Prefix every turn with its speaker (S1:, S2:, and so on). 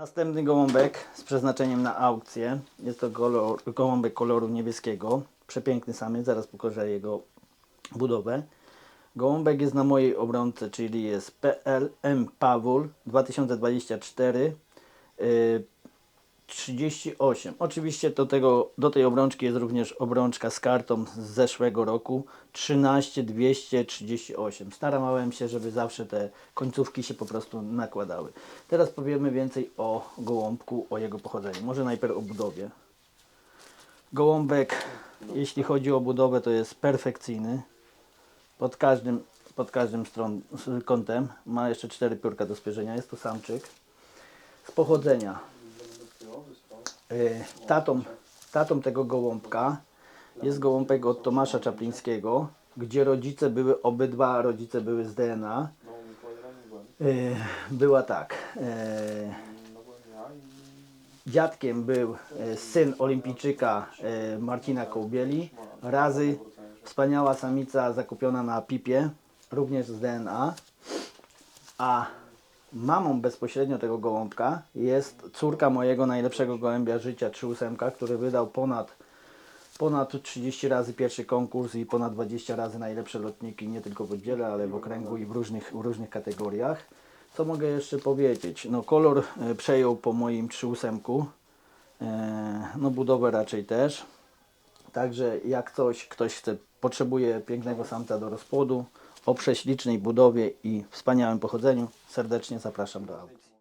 S1: Następny gołąbek z przeznaczeniem na aukcję. Jest to kolor, gołąbek koloru niebieskiego. Przepiękny samiec, zaraz pokażę jego budowę. Gołąbek jest na mojej obrączce, czyli jest PLM Pawul 2024 y, 38. Oczywiście do, tego, do tej obrączki jest również obrączka z kartą z zeszłego roku 13238. Starałem się, żeby zawsze te końcówki się po prostu nakładały. Teraz powiemy więcej o gołąbku, o jego pochodzeniu. Może najpierw o budowie. Gołąbek, jeśli chodzi o budowę, to jest perfekcyjny. Pod każdym, pod każdym stron, kątem. Ma jeszcze cztery piórka do spierzenia. Jest to samczyk. Z pochodzenia. Y, Tatą, tatą tego gołąbka jest gołąbek od Tomasza Czaplińskiego, gdzie rodzice były, obydwa rodzice były z DNA. Y, Była tak. y, Dziadkiem był syn olimpijczyka Marcina Kołbieli. Razy wspaniała samica zakupiona na pipie, również z DNA. A mamą bezpośrednio tego gołąbka jest córka mojego najlepszego gołębia życia, 38, który wydał ponad, ponad 30 razy pierwszy konkurs i ponad 20 razy najlepsze lotniki, nie tylko w oddziale, ale w okręgu i w różnych, w różnych kategoriach. Co mogę jeszcze powiedzieć? No kolor e, przejął po moim 38, e, no budowę raczej też. Także jak coś, ktoś chce, potrzebuje pięknego samca do rozpłodu, o prześlicznej budowie i wspaniałym pochodzeniu, serdecznie zapraszam do aukcji.